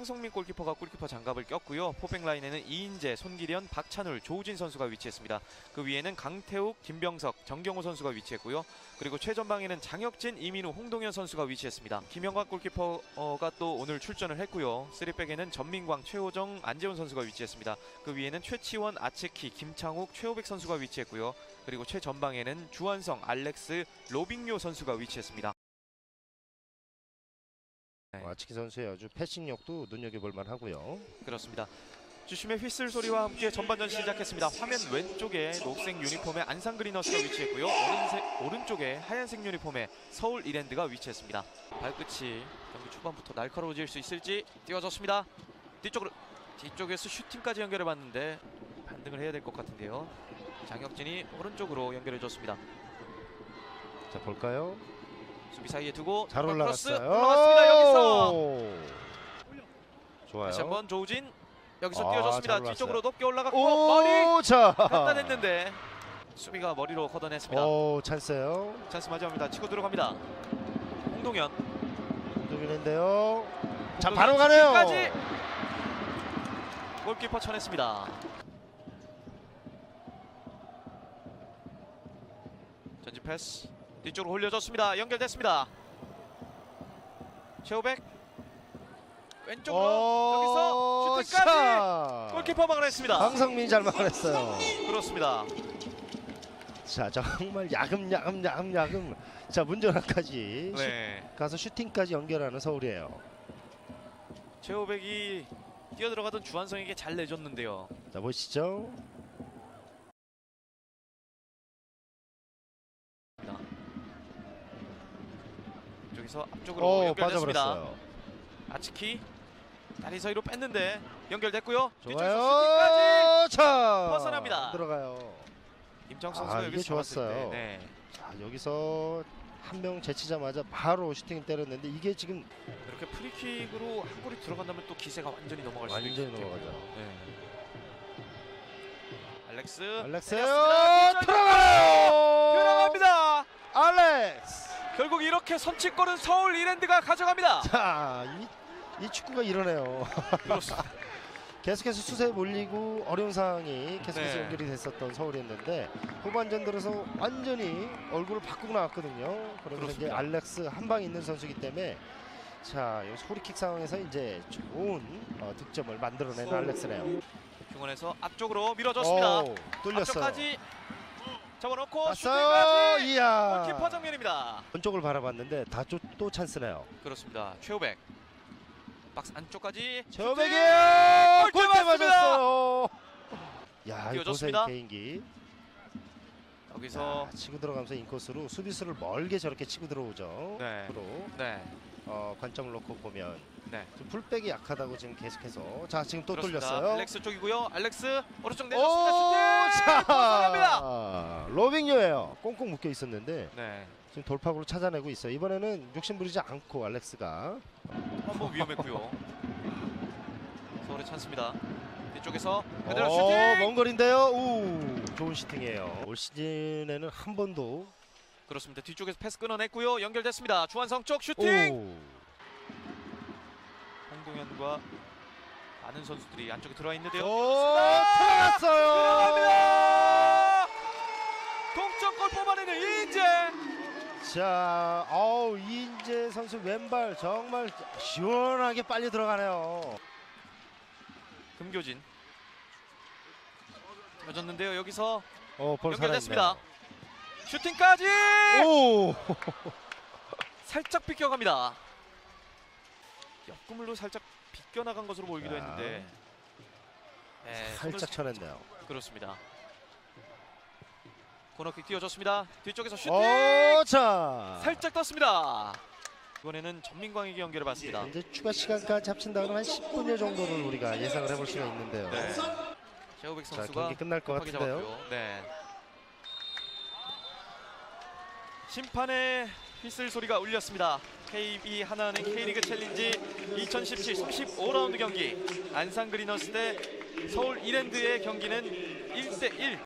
황성민 골키퍼가 골키퍼 장갑을 꼈고요. 포백 라인에는 이인재, 손기련, 박찬울, 조우진 선수가 위치했습니다. 그 위에는 강태욱, 김병석, 정경호 선수가 위치했고요. 그리고 최전방에는 장혁진, 이민우, 홍동현 선수가 위치했습니다. 김영관 골키퍼가 또 오늘 출전을 했고요. 3백에는 전민광, 최호정, 안재훈 선수가 위치했습니다. 그 위에는 최치원, 아츠키, 김창욱, 최호백 선수가 위치했고요. 그리고 최전방에는 주한성, 알렉스, 로빙요 선수가 위치했습니다. 네. 아치키 선수의 아주 패싱력도 눈여겨볼 만하고요. 그렇습니다. 주심의 휘슬 소리와 함께 전반전 시작했습니다. 화면 왼쪽에 녹색 유니폼의 안산 그리너스가 위치했고요. 오른색, 오른쪽에 하얀색 유니폼의 서울 이랜드가 위치했습니다. 발끝이 경기 초반부터 날카로워질 수 있을지 띄워졌습니다. 뒤쪽으로 뒤쪽에서 슈팅까지 연결해 봤는데 반등을 해야 될 것 같은데요. 장혁진이 오른쪽으로 연결해 줬습니다. 자 볼까요? 수비 사이에 두고 잘 올라갔어요. 올라갔습니다. 여기서 좋아요. 다시 한번 조우진 여기서 아, 올랐어요. 뒤쪽으로 높게 올라갔고 머리 오, 자. 간단했는데 수비가 머리로 걷어냈습니다. 오, 찬스요. 찬스 맞이합니다. 치고 들어갑니다. 홍동현 두빈인데요. 자, 바로 가네요. 골키퍼 쳐냈습니다. 전진 패스 뒤쪽으로 올려줬습니다. 연결됐습니다. 최호백 왼쪽으로 오, 여기서 슈팅까지 자. 골키퍼 막아냈습니다. 황성민이 잘 막아냈어요. 그렇습니다. 자, 정말 야금 야금 야금 야금. 자, 문전환까지 네. 가서 슈팅까지 연결하는 서울이에요. 최호백이 뛰어들어가던 주한성에게 잘 내줬는데요. 자, 보시죠. 여기서 앞쪽으로 오, 연결됐습니다. 빠져버렸어요. 아츠키 다리 사이로 뺐는데 연결됐고요. 뒤쪽에서 좋아요. 슈팅까지 자, 벗어납니다. 안 들어가요. 임창 아, 선수가 이게 여기서 좋았어요. 네. 자, 여기서 한 명 제치자마자 바로 슈팅을 때렸는데 이게 지금 이렇게 프리킥으로 한 골이 들어간다면 또 기세가 완전히 넘어갈 수도 완전히. 넘어가죠. 네. 알렉스 알렉스 때렸습니다. 들어가요. 들어갑니다. 알렉스. 결국 이렇게 선취골은 서울 이랜드가 가져갑니다. 자, 이, 이 축구가 이러네요. 그렇습니다. 계속해서 수세에 몰리고 어려운 상황이 계속해서 네. 연결이 됐었던 서울이었는데 후반전 들어서 완전히 얼굴을 바꾸고 나왔거든요. 그러면서 이제. 알렉스 한 방 있는 선수이기 때문에 자, 여기 소리킥 상황에서 이제 좋은 어, 득점을 만들어내는 알렉스네요. 중원에서 앞쪽으로 밀어줬습니다. 오, 뚫렸어요. 앞쪽까지 접어놓고 왔어요. 슈팅까지 이야. 골키퍼 정면입니다. 왼쪽을 바라봤는데 다또 찬스네요. 그렇습니다. 최호백 박스 안쪽까지 저백이에요. 골대 골대 맞습니다. 맞았어요. 야, 이 고생 띄워줬습니다. 개인기. 여기서 야, 치고 들어가면서 인코스로 수비수를 멀게 저렇게 치고 들어오죠. 네. 앞으로 네, 어, 관점을 놓고 보면 네. 좀 풀백이 약하다고 지금 계속해서 자 지금 또 그렇습니다. 뚫렸어요. 알렉스 쪽이고요. 알렉스 오른쪽 오, 내줬습니다. 슈팅 벗어납니다. 자, 로빙요예요. 꽁꽁 묶여 있었는데 네, 지금 돌파구를 찾아내고 있어요. 이번에는 욕심 부리지 않고 알렉스가 한번 위험했고요. 서울의 찬스입니다. 뒤쪽에서 그대로 어, 슈팅. 먼 거리인데요. 우, 좋은 슈팅이에요. 올 시즌에는 한 번도 그렇습니다. 뒤쪽에서 패스 끊어냈고요. 연결됐습니다. 주한성 쪽 슈팅. 오, 홍동현과 많은 선수들이 안쪽에 들어와 있는데요. 오, 들어갔습니다. 들어갔어요. 동점골 뽑아내는 이인재. 자, 어우 이인재 선수 왼발 정말 시원하게 빨리 들어가네요. 금교진. 져졌는데요. 여기서 어, 볼 연결됐습니다. 슈팅까지 오, 살짝 비껴갑니다. 옆구물로 살짝 비껴 나간 것으로 보이기도 자. 했는데 네, 살짝 쳐냈네요. 그렇습니다. 코너킥 띄워졌습니다. 뒤쪽에서 슈팅 오, 자, 살짝 떴습니다. 이번에는 전민광에게 연결해 봤습니다. 이제 추가 시간까지 합친다 그러면 한 10분여 정도를 우리가 예상을 해볼 수가 있는데요. 네. 자, 선수가 경기 끝날 것 같은데요. 잡았고요. 네. 심판의 휘슬 소리가 울렸습니다. KB 하나은행 K리그 챌린지 2017 35라운드 경기 안산 그리너스 대 서울 이랜드의 경기는 1대 1